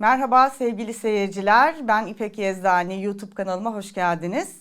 Merhaba sevgili seyirciler. Ben İpek Yezdani. YouTube kanalıma hoş geldiniz.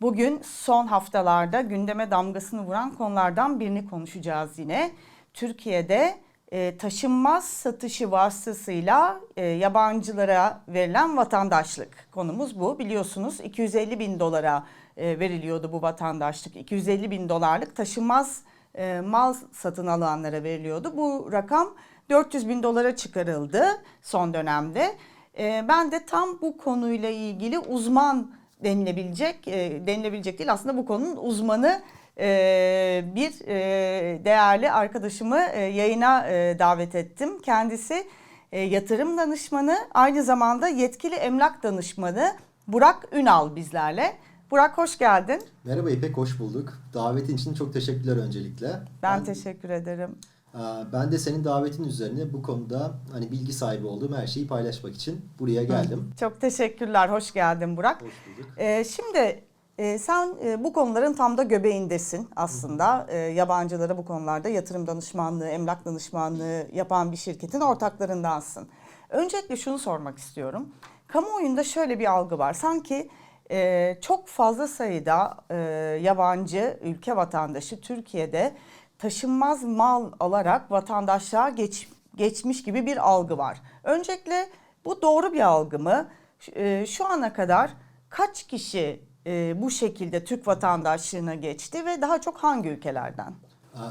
Bugün son haftalarda gündeme damgasını vuran konulardan birini konuşacağız yine. Türkiye'de e, taşınmaz satışı vasıtasıyla e, yabancılara verilen vatandaşlık konumuz bu. Biliyorsunuz 250 bin dolara e, veriliyordu bu vatandaşlık. 250 bin dolarlık taşınmaz e, mal satın alanlara veriliyordu. Bu rakam 400 bin dolara çıkarıldı son dönemde. E, ben de tam bu konuyla ilgili uzman denilebilecek, e, denilebilecek değil aslında bu konunun uzmanı e, bir e, değerli arkadaşımı e, yayına e, davet ettim. Kendisi e, yatırım danışmanı, aynı zamanda yetkili emlak danışmanı Burak Ünal bizlerle. Burak hoş geldin. Merhaba İpek, hoş bulduk. Davetin için çok teşekkürler öncelikle. Ben, teşekkür ederim. Aa, Ben de senin davetin üzerine bu konuda hani bilgi sahibi olduğum her şeyi paylaşmak için buraya geldim. Çok teşekkürler, hoş geldin Burak. Hoş bulduk. Ee, şimdi e, sen e, bu konuların tam da göbeğindesin aslında. E, yabancılara bu konularda yatırım danışmanlığı, emlak danışmanlığı yapan bir şirketin ortaklarındansın. Öncelikle şunu sormak istiyorum. Kamuoyunda şöyle bir algı var. Sanki e, çok fazla sayıda e, yabancı ülke vatandaşı Türkiye'de taşınmaz mal alarak vatandaşlığa geç, geçmiş gibi bir algı var. Öncelikle bu doğru bir algı mı? E, Şu ana kadar kaç kişi e, bu şekilde Türk vatandaşlığına geçti ve daha çok hangi ülkelerden?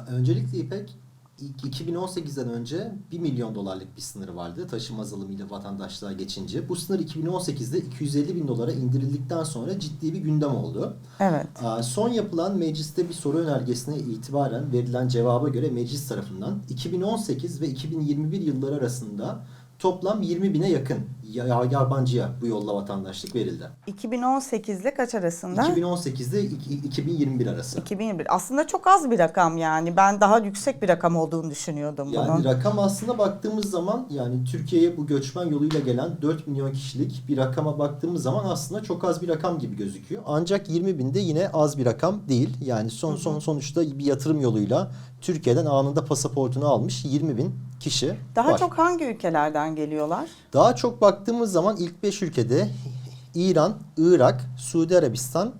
Öncelikle İpek, 2018'den önce 1 milyon dolarlık bir sınırı vardı taşınmaz alımıyla vatandaşlığa geçince. Bu sınır 2018'de 250 bin dolara indirildikten sonra ciddi bir gündem oldu. Evet. Son yapılan mecliste bir soru önergesine itibaren verilen cevaba göre meclis tarafından 2018 ve 2021 yılları arasında toplam 20 bine yakın ya- yabancıya bu yolla vatandaşlık verildi. 2018 ile kaç arasında? 2018'de iki- 2021 arası. 2021. Aslında çok az bir rakam yani. Ben daha yüksek bir rakam olduğunu düşünüyordum Yani bunun. rakam aslında baktığımız zaman yani Türkiye'ye bu göçmen yoluyla gelen 4 milyon kişilik bir rakama baktığımız zaman aslında çok az bir rakam gibi gözüküyor. Ancak 20 bin de yine az bir rakam değil. Yani son son sonuçta bir yatırım yoluyla Türkiye'den anında pasaportunu almış 20 bin kişi Daha var. çok hangi ülkelerden geliyorlar? Daha çok baktığımız zaman ilk 5 ülkede İran, Irak, Suudi Arabistan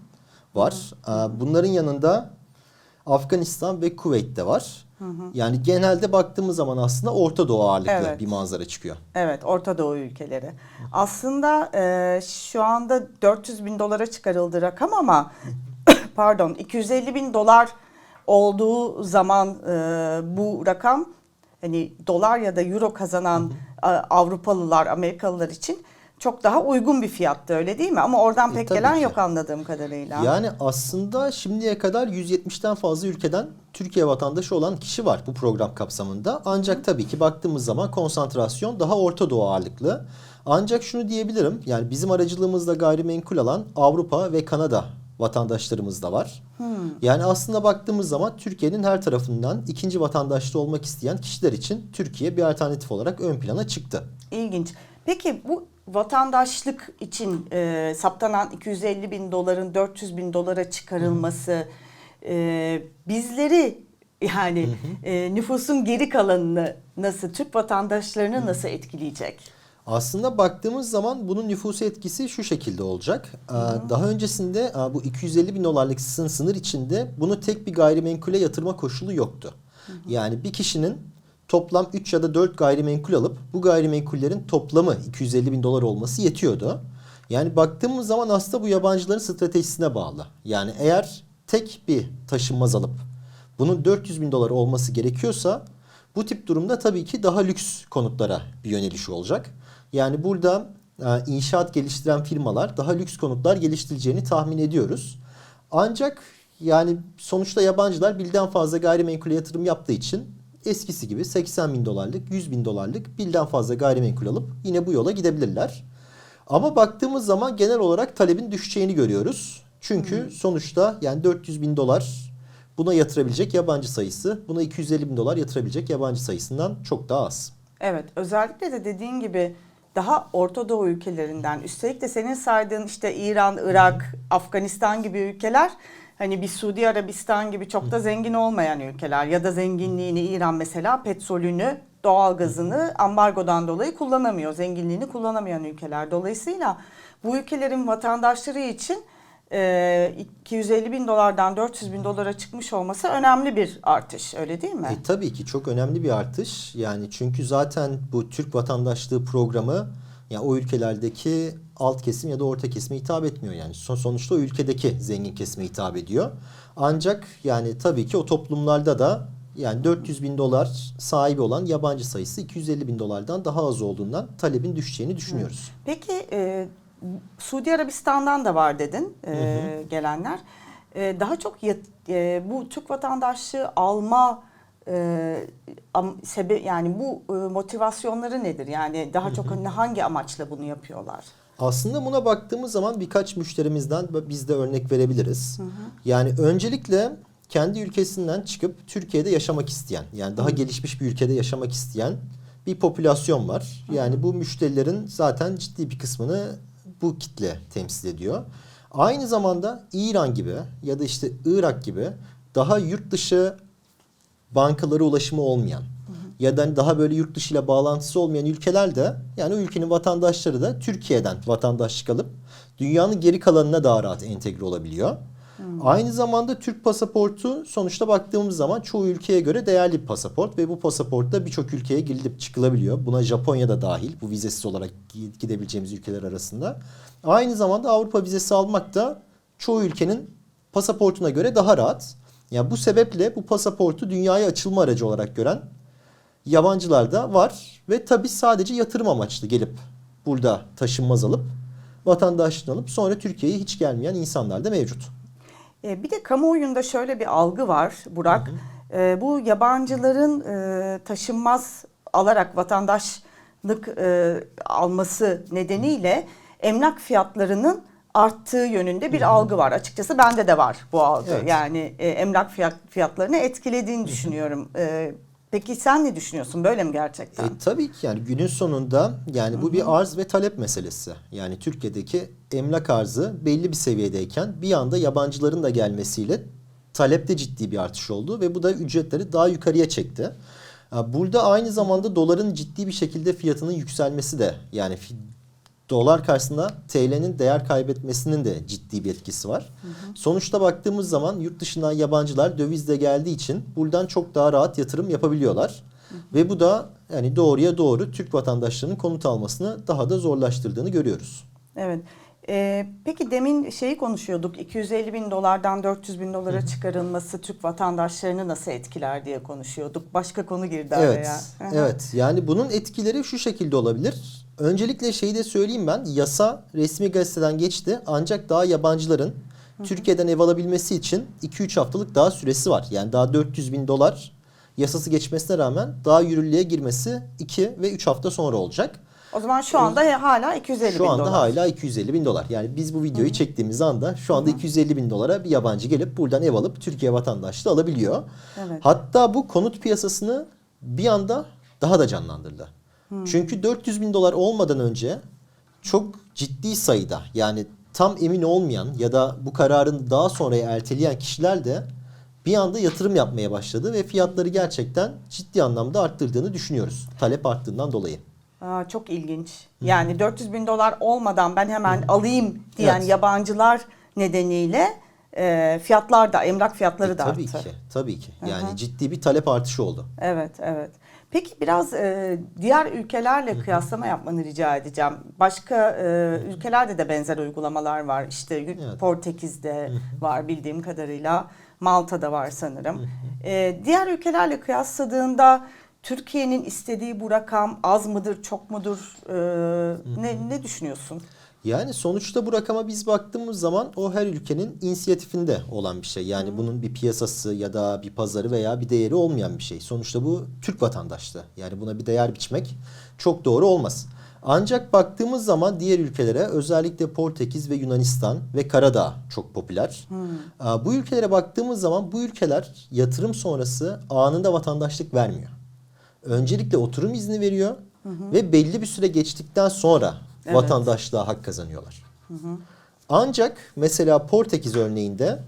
var. Ee, Bunların yanında Afganistan ve Kuveyt de var. Yani genelde baktığımız zaman aslında Orta Doğu ağırlıklı Evet. bir manzara çıkıyor. Evet, Orta Doğu ülkeleri. Aslında e, şu anda 400 bin dolara çıkarıldı rakam ama pardon 250 bin dolar olduğu zaman e, bu rakam hani dolar ya da euro kazanan e, Avrupalılar, Amerikalılar için çok daha uygun bir fiyattı öyle değil mi? Ama oradan E, pek tabii gelen ki. yok anladığım kadarıyla. Yani aslında şimdiye kadar 170'ten fazla ülkeden Türkiye vatandaşı olan kişi var bu program kapsamında. Ancak tabii ki baktığımız zaman konsantrasyon daha Orta Doğu ağırlıklı. Ancak şunu diyebilirim yani bizim aracılığımızla gayrimenkul alan Avrupa ve Kanada vatandaşlarımız da var. Yani aslında baktığımız zaman Türkiye'nin her tarafından ikinci vatandaşlığı olmak isteyen kişiler için Türkiye bir alternatif olarak ön plana çıktı. İlginç. Peki bu vatandaşlık için e, saptanan 250 bin doların 400 bin dolara çıkarılması e, bizleri yani e, nüfusun geri kalanını nasıl Türk vatandaşlarını nasıl etkileyecek? Aslında baktığımız zaman bunun nüfusu etkisi şu şekilde olacak. Ee, Daha öncesinde e, bu 250 bin dolarlık sın- sınır içinde bunu tek bir gayrimenkule yatırma koşulu yoktu. Yani bir kişinin toplam 3 ya da 4 gayrimenkul alıp bu gayrimenkullerin toplamı 250 bin dolar olması yetiyordu. Yani baktığımız zaman aslında bu yabancıların stratejisine bağlı. Yani eğer tek bir taşınmaz alıp bunun 400 bin dolar olması gerekiyorsa bu tip durumda tabii ki daha lüks konutlara bir yöneliş olacak. Yani burada e, inşaat geliştiren firmalar daha lüks konutlar geliştireceğini tahmin ediyoruz. Ancak yani sonuçta yabancılar birden fazla gayrimenkule yatırım yaptığı için eskisi gibi 80 bin dolarlık, 100 bin dolarlık birden fazla gayrimenkul alıp yine bu yola gidebilirler. Ama baktığımız zaman genel olarak talebin düşeceğini görüyoruz. Çünkü sonuçta yani 400 bin dolar buna yatırabilecek yabancı sayısı, buna 250 bin dolar yatırabilecek yabancı sayısından çok daha az. Evet özellikle de dediğin gibi daha Orta Doğu ülkelerinden üstelik de senin saydığın işte İran, Irak, Afganistan gibi ülkeler hani bir Suudi Arabistan gibi çok da zengin olmayan ülkeler ya da zenginliğini İran mesela petrolünü doğalgazını ambargodan dolayı kullanamıyor, zenginliğini kullanamayan ülkeler. Dolayısıyla bu ülkelerin vatandaşları için e, 250 bin dolardan 400 bin dolara çıkmış olması önemli bir artış, öyle değil mi? E, tabii ki çok önemli bir artış. Yani çünkü zaten bu Türk vatandaşlığı programı ya o ülkelerdeki alt kesim ya da orta kesime hitap etmiyor yani. Son, sonuçta o ülkedeki zengin kesime hitap ediyor. Ancak yani tabii ki o toplumlarda da yani 400 bin dolar sahibi olan yabancı sayısı 250 bin dolardan daha az olduğundan talebin düşeceğini düşünüyoruz. Peki e, Suudi Arabistan'dan da var dedin e, gelenler. E, daha çok yat- e, bu Türk vatandaşlığı alma e, am, sebe yani bu e, motivasyonları nedir? Yani daha çok hani hangi amaçla bunu yapıyorlar? Aslında buna baktığımız zaman birkaç müşterimizden biz de örnek verebiliriz. Yani öncelikle kendi ülkesinden çıkıp Türkiye'de yaşamak isteyen, yani daha gelişmiş bir ülkede yaşamak isteyen bir popülasyon var. Yani bu müşterilerin zaten ciddi bir kısmını bu kitle temsil ediyor. Aynı zamanda İran gibi ya da işte Irak gibi daha yurt dışı bankalara ulaşımı olmayan ya da hani daha böyle yurt dışı ile bağlantısı olmayan ülkeler de yani o ülkenin vatandaşları da Türkiye'den vatandaşlık alıp dünyanın geri kalanına daha rahat entegre olabiliyor. Aynı zamanda Türk pasaportu sonuçta baktığımız zaman çoğu ülkeye göre değerli bir pasaport ve bu pasaportta birçok ülkeye girilip çıkılabiliyor. Buna Japonya da dahil bu vizesiz olarak gi- gidebileceğimiz ülkeler arasında. Aynı zamanda Avrupa vizesi almak da çoğu ülkenin pasaportuna göre daha rahat. Yani bu sebeple bu pasaportu dünyaya açılma aracı olarak gören yabancılar da var ve tabii sadece yatırım amaçlı gelip burada taşınmaz alıp vatandaşlığını alıp sonra Türkiye'ye hiç gelmeyen insanlar da mevcut. E, bir de kamuoyunda şöyle bir algı var Burak. E, bu yabancıların e, taşınmaz alarak vatandaşlık e, alması nedeniyle emlak fiyatlarının arttığı yönünde bir algı var. Açıkçası bende de var bu algı. Evet. Yani e, emlak fiyat, fiyatlarını etkilediğini düşünüyorum. E, peki sen ne düşünüyorsun? Böyle mi gerçekten? E, tabii ki yani günün sonunda yani bu bir arz ve talep meselesi. Yani Türkiye'deki emlak arzı belli bir seviyedeyken bir anda yabancıların da gelmesiyle talepte ciddi bir artış oldu ve bu da ücretleri daha yukarıya çekti. Burada aynı zamanda doların ciddi bir şekilde fiyatının yükselmesi de yani dolar karşısında TL'nin değer kaybetmesinin de ciddi bir etkisi var. Sonuçta baktığımız zaman yurt dışından yabancılar dövizle geldiği için buradan çok daha rahat yatırım yapabiliyorlar. Ve bu da yani doğruya doğru Türk vatandaşlarının konut almasını daha da zorlaştırdığını görüyoruz. Evet. Ee, peki demin şeyi konuşuyorduk. 250 bin dolardan 400 bin dolara çıkarılması Türk vatandaşlarını nasıl etkiler diye konuşuyorduk. Başka konu girdi Evet. araya. Hı hı. Evet. Yani bunun etkileri şu şekilde olabilir. Öncelikle şeyi de söyleyeyim ben. Yasa resmi gazeteden geçti. Ancak daha yabancıların Türkiye'den ev alabilmesi için 2-3 haftalık daha süresi var. Yani daha 400 bin dolar yasası geçmesine rağmen daha yürürlüğe girmesi 2 ve 3 hafta sonra olacak. O zaman şu anda hala 250 Şu bin anda dolar. hala 250 bin dolar. Yani biz bu videoyu çektiğimiz anda şu anda 250 bin dolara bir yabancı gelip buradan ev alıp Türkiye vatandaşlığı alabiliyor. Evet. Hatta bu konut piyasasını bir anda daha da canlandırdı. Çünkü 400 bin dolar olmadan önce çok ciddi sayıda yani tam emin olmayan ya da bu kararın daha sonraya erteleyen kişiler de bir anda yatırım yapmaya başladı ve fiyatları gerçekten ciddi anlamda arttırdığını düşünüyoruz. Talep arttığından dolayı. Aa, çok ilginç. Yani 400 bin dolar olmadan ben hemen alayım diyen Evet. yabancılar nedeniyle e, fiyatlar da emlak fiyatları E, da tabii arttı. ki, tabii ki. Yani Aha. ciddi bir talep artışı oldu. Evet, evet. Peki biraz e, diğer ülkelerle kıyaslama yapmanı rica edeceğim. Başka e, ülkelerde de benzer uygulamalar var. İşte Evet. Portekiz'de var bildiğim kadarıyla. Malta'da var sanırım. E, diğer ülkelerle kıyasladığında Türkiye'nin istediği bu rakam az mıdır, çok mudur? E, ne, ne düşünüyorsun? Yani sonuçta bu rakama biz baktığımız zaman o her ülkenin inisiyatifinde olan bir şey. Yani bunun bir piyasası ya da bir pazarı veya bir değeri olmayan bir şey. Sonuçta bu Türk vatandaşlığı. Yani buna bir değer biçmek çok doğru olmaz. Ancak baktığımız zaman diğer ülkelere özellikle Portekiz ve Yunanistan ve Karadağ çok popüler. Aa, Bu ülkelere baktığımız zaman bu ülkeler yatırım sonrası anında vatandaşlık vermiyor. Öncelikle oturum izni veriyor ve belli bir süre geçtikten sonra Evet. vatandaşlığa hak kazanıyorlar. Ancak mesela Portekiz örneğinde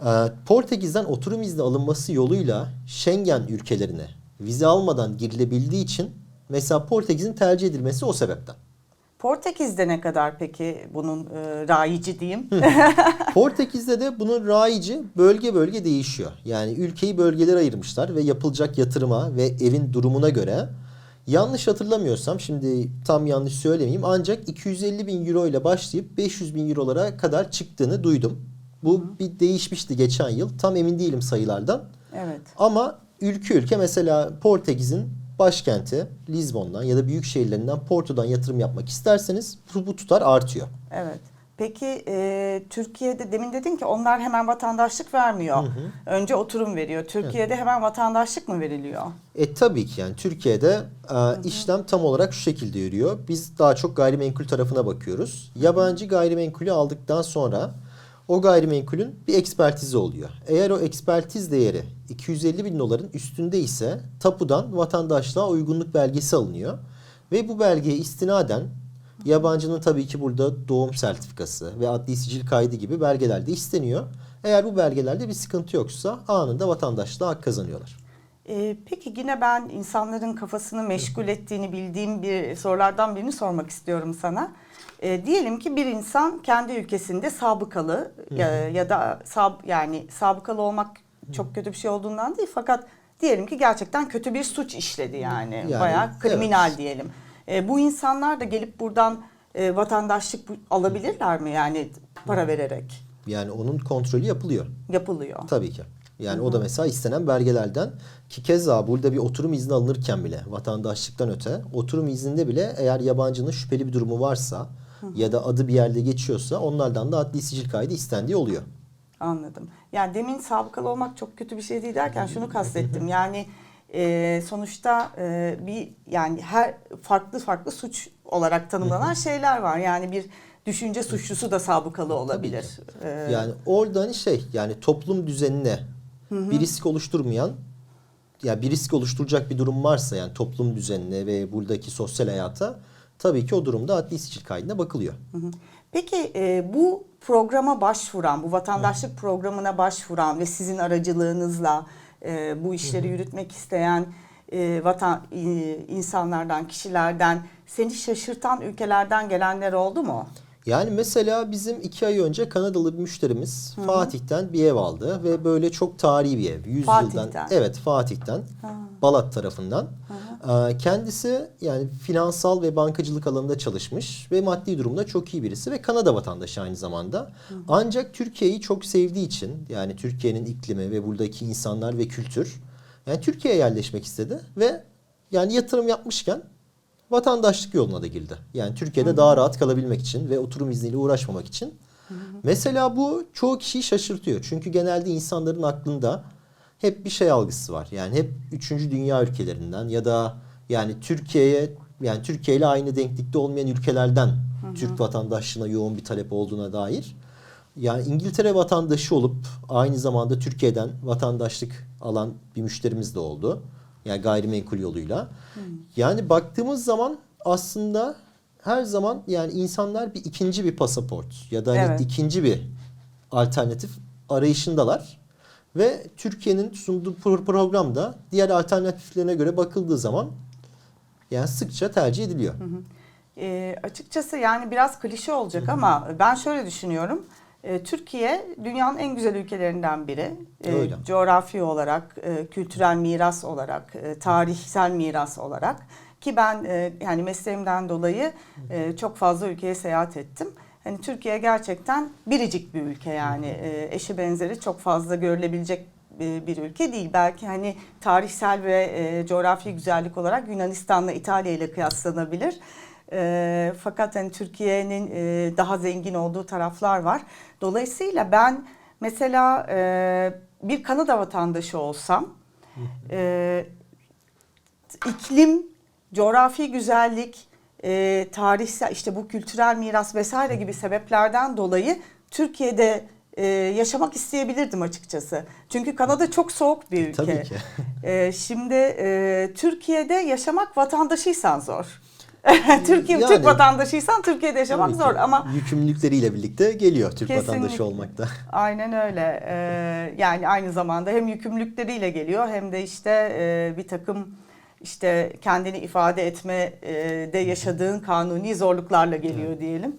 e, Portekiz'den oturum izni alınması yoluyla Schengen ülkelerine vize almadan girilebildiği için mesela Portekiz'in tercih edilmesi o sebepten. Portekiz'de ne kadar peki bunun e, rayici diyeyim? Portekiz'de de bunun raici bölge bölge değişiyor. Yani ülkeyi bölgelere ayırmışlar ve yapılacak yatırıma ve evin durumuna göre yanlış hatırlamıyorsam şimdi tam yanlış söylemeyeyim ancak 250 bin euro ile başlayıp 500 bin eurolara kadar çıktığını duydum. Bu bir değişmişti geçen yıl. Tam emin değilim sayılardan. evet. Ama ülke ülke mesela Portekiz'in başkenti Lizbon'dan ya da büyük şehirlerinden Porto'dan yatırım yapmak isterseniz bu tutar artıyor. Evet. Peki e, Türkiye'de demin dedin ki onlar hemen vatandaşlık vermiyor. Önce oturum veriyor. Türkiye'de hemen vatandaşlık mı veriliyor? E tabii ki yani Türkiye'de e, işlem tam olarak şu şekilde yürüyor. Biz daha çok gayrimenkul tarafına bakıyoruz. Yabancı gayrimenkulü aldıktan sonra o gayrimenkulün bir ekspertizi oluyor. Eğer o ekspertiz değeri 250 bin doların üstünde ise tapudan vatandaşlığa uygunluk belgesi alınıyor. Ve bu belgeye istinaden yabancının tabii ki burada doğum sertifikası ve adli sicil kaydı gibi belgeler de isteniyor. Eğer bu belgelerde bir sıkıntı yoksa anında vatandaşlığa hak kazanıyorlar. E, peki yine ben insanların kafasını meşgul ettiğini bildiğim bir sorulardan birini sormak istiyorum sana. E, diyelim ki bir insan kendi ülkesinde sabıkalı ya, ya da sab, yani sabıkalı olmak çok kötü bir şey olduğundan değil fakat diyelim ki gerçekten kötü bir suç işledi yani, Yani, bayağı kriminal evet. diyelim. E, bu insanlar da gelip buradan e, vatandaşlık alabilirler mi yani para vererek Yani onun kontrolü yapılıyor. yapılıyor? Tabii ki. Yani o da mesela istenen belgelerden ki keza burada bir oturum izni alınırken bile vatandaşlıktan öte oturum izninde bile eğer yabancının şüpheli bir durumu varsa ya da adı bir yerde geçiyorsa onlardan da adli sicil kaydı istendiği oluyor. Anladım. Yani demin sabıkalı olmak çok kötü bir şey değil derken şunu kastettim. Yani e, sonuçta e, bir yani her farklı farklı suç olarak tanımlanan şeyler var. Yani bir düşünce suçlusu da sabıkalı olabilir. E, Yani orada hani şey yani toplum düzenine bir risk oluşturmayan ya bir risk oluşturacak bir durum varsa yani toplum düzenine ve buradaki sosyal hayata tabii ki o durumda adli sicil kaydına bakılıyor. Peki e, bu programa başvuran, bu vatandaşlık programına başvuran ve sizin aracılığınızla e, bu işleri yürütmek isteyen e, vatan e, insanlardan, kişilerden seni şaşırtan ülkelerden gelenler oldu mu? Yani mesela bizim iki ay önce Kanadalı bir müşterimiz Fatih'ten bir ev aldı ve böyle çok tarihi bir ev. 100 Fatih'ten. yıldan. Evet Fatih'ten. Balat tarafından. Ee, Kendisi yani finansal ve bankacılık alanında çalışmış ve maddi durumda çok iyi birisi ve Kanada vatandaşı aynı zamanda. Ancak Türkiye'yi çok sevdiği için yani Türkiye'nin iklimi ve buradaki insanlar ve kültür yani Türkiye'ye yerleşmek istedi ve yani yatırım yapmışken vatandaşlık yoluna da girdi. Yani Türkiye'de daha rahat kalabilmek için ve oturum izniyle uğraşmamak için. Mesela bu çoğu kişiyi şaşırtıyor. Çünkü genelde insanların aklında hep bir şey algısı var. Yani hep 3. dünya ülkelerinden ya da yani Türkiye'ye yani Türkiye ile aynı denklikte olmayan ülkelerden Türk vatandaşlığına yoğun bir talep olduğuna dair. Yani İngiltere vatandaşı olup aynı zamanda Türkiye'den vatandaşlık alan bir müşterimiz de oldu. Yani gayrimenkul yoluyla. Yani baktığımız zaman aslında her zaman yani insanlar bir ikinci bir pasaport ya da hani Evet. ikinci bir alternatif arayışındalar. Ve Türkiye'nin sunduğu pro- programda diğer alternatiflerine göre bakıldığı zaman yani sıkça tercih ediliyor. E, açıkçası yani biraz klişe olacak ama ben şöyle düşünüyorum. E, Türkiye dünyanın en güzel ülkelerinden biri. E, Öyle. coğrafi olarak, e, kültürel miras olarak, e, tarihsel miras olarak ki ben e, yani mesleğimden dolayı e, çok fazla ülkeye seyahat ettim. Hani Türkiye gerçekten biricik bir ülke yani E, eşi benzeri çok fazla görülebilecek e, bir ülke değil. Belki hani tarihsel ve e, coğrafi güzellik olarak Yunanistan'la İtalya ile kıyaslanabilir. E, fakat hani Türkiye'nin e, daha zengin olduğu taraflar var. Dolayısıyla ben mesela e, bir Kanada vatandaşı olsam e, iklim, coğrafi güzellik, e, tarihsel işte bu kültürel miras vesaire gibi sebeplerden dolayı Türkiye'de e, yaşamak isteyebilirdim açıkçası. Çünkü Kanada çok soğuk bir ülke. Tabii ki. E, şimdi e, Türkiye'de yaşamak vatandaşıysan zor. Türkiye Yani- Türk vatandaşıysan Türkiye'de yaşamak zor ama yükümlülükleriyle birlikte geliyor Türk Kesinlikle. vatandaşı olmakta. Aynen öyle. Ee, yani aynı zamanda hem yükümlülükleriyle geliyor hem de işte e, bir takım işte kendini ifade etme e, de yaşadığın kanuni zorluklarla geliyor diyelim.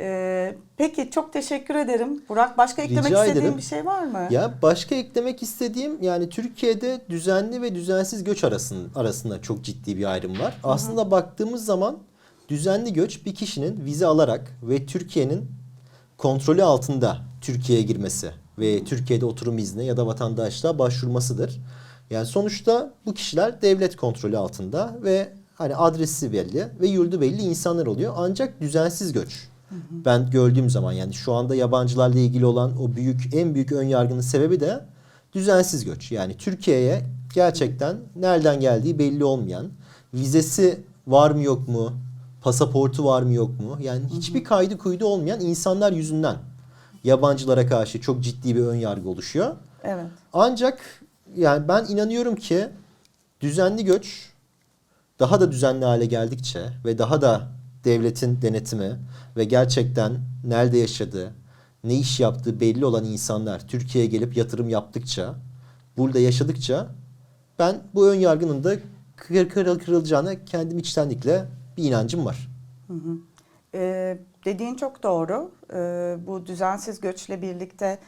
Ee, peki çok teşekkür ederim. Burak başka eklemek Rica istediğin ederim. bir şey var mı? Ya başka eklemek istediğim yani Türkiye'de düzenli ve düzensiz göç arasında, arasında çok ciddi bir ayrım var. Aslında baktığımız zaman düzenli göç bir kişinin vize alarak ve Türkiye'nin kontrolü altında Türkiye'ye girmesi ve Türkiye'de oturum izni ya da vatandaşlığa başvurmasıdır. Yani sonuçta bu kişiler devlet kontrolü altında ve hani adresi belli ve yurdu belli insanlar oluyor. Ancak düzensiz göç. Ben gördüğüm zaman yani şu anda yabancılarla ilgili olan o büyük en büyük ön yargının sebebi de düzensiz göç. Yani Türkiye'ye gerçekten nereden geldiği belli olmayan, vizesi var mı yok mu, pasaportu var mı yok mu? Yani hiçbir kaydı kuydu olmayan insanlar yüzünden yabancılara karşı çok ciddi bir ön yargı oluşuyor. Evet. Ancak yani ben inanıyorum ki düzenli göç daha da düzenli hale geldikçe ve daha da devletin denetimi ve gerçekten nerede yaşadığı, ne iş yaptığı belli olan insanlar Türkiye'ye gelip yatırım yaptıkça, burada yaşadıkça ben bu ön yargının da kır, kırıl kırılacağına kendim içtenlikle bir inancım var. Ee, dediğin çok doğru. Ee, bu düzensiz göçle birlikte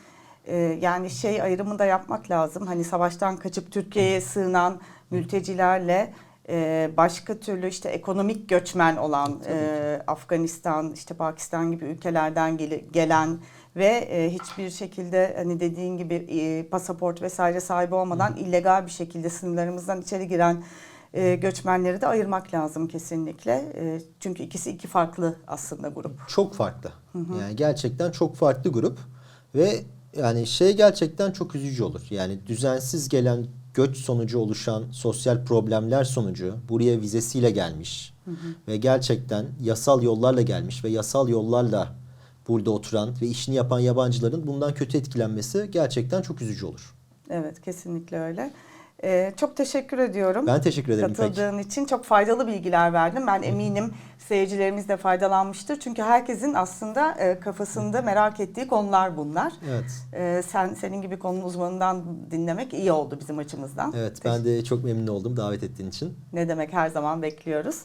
e, yani şey ayrımı da yapmak lazım. Hani savaştan kaçıp Türkiye'ye sığınan mültecilerle e, başka türlü işte ekonomik göçmen olan e, Afganistan, işte Pakistan gibi ülkelerden gele- gelen ve e, hiçbir şekilde hani dediğin gibi e, pasaport vesaire sahibi olmadan illegal bir şekilde sınırlarımızdan içeri giren e, göçmenleri de ayırmak lazım kesinlikle. E, çünkü ikisi iki farklı aslında grup. Çok farklı. Yani gerçekten çok farklı grup ve yani şey gerçekten çok üzücü olur. Yani düzensiz gelen göç sonucu oluşan sosyal problemler sonucu buraya vizesiyle gelmiş ve gerçekten yasal yollarla gelmiş ve yasal yollarla burada oturan ve işini yapan yabancıların bundan kötü etkilenmesi gerçekten çok üzücü olur. Evet kesinlikle öyle. E, çok teşekkür ediyorum. Ben teşekkür ederim. Katıldığın için çok faydalı bilgiler verdin. Ben eminim seyircilerimiz de faydalanmıştır. Çünkü herkesin aslında e, kafasında merak ettiği konular bunlar. Evet. E, sen senin gibi konu uzmanından dinlemek iyi oldu bizim açımızdan. Evet ben de çok memnun oldum davet ettiğin için. Ne demek her zaman bekliyoruz.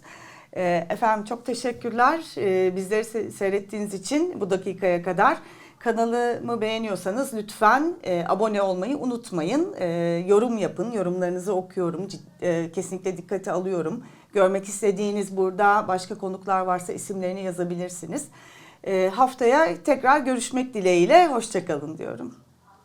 Ee, efendim çok teşekkürler Ee, bizleri se- seyrettiğiniz için bu dakikaya kadar. Kanalımı beğeniyorsanız lütfen e, abone olmayı unutmayın. E, yorum yapın, yorumlarınızı okuyorum. Cid- e, kesinlikle dikkate alıyorum. Görmek istediğiniz burada başka konuklar varsa isimlerini yazabilirsiniz. E, haftaya tekrar görüşmek dileğiyle, hoşçakalın diyorum.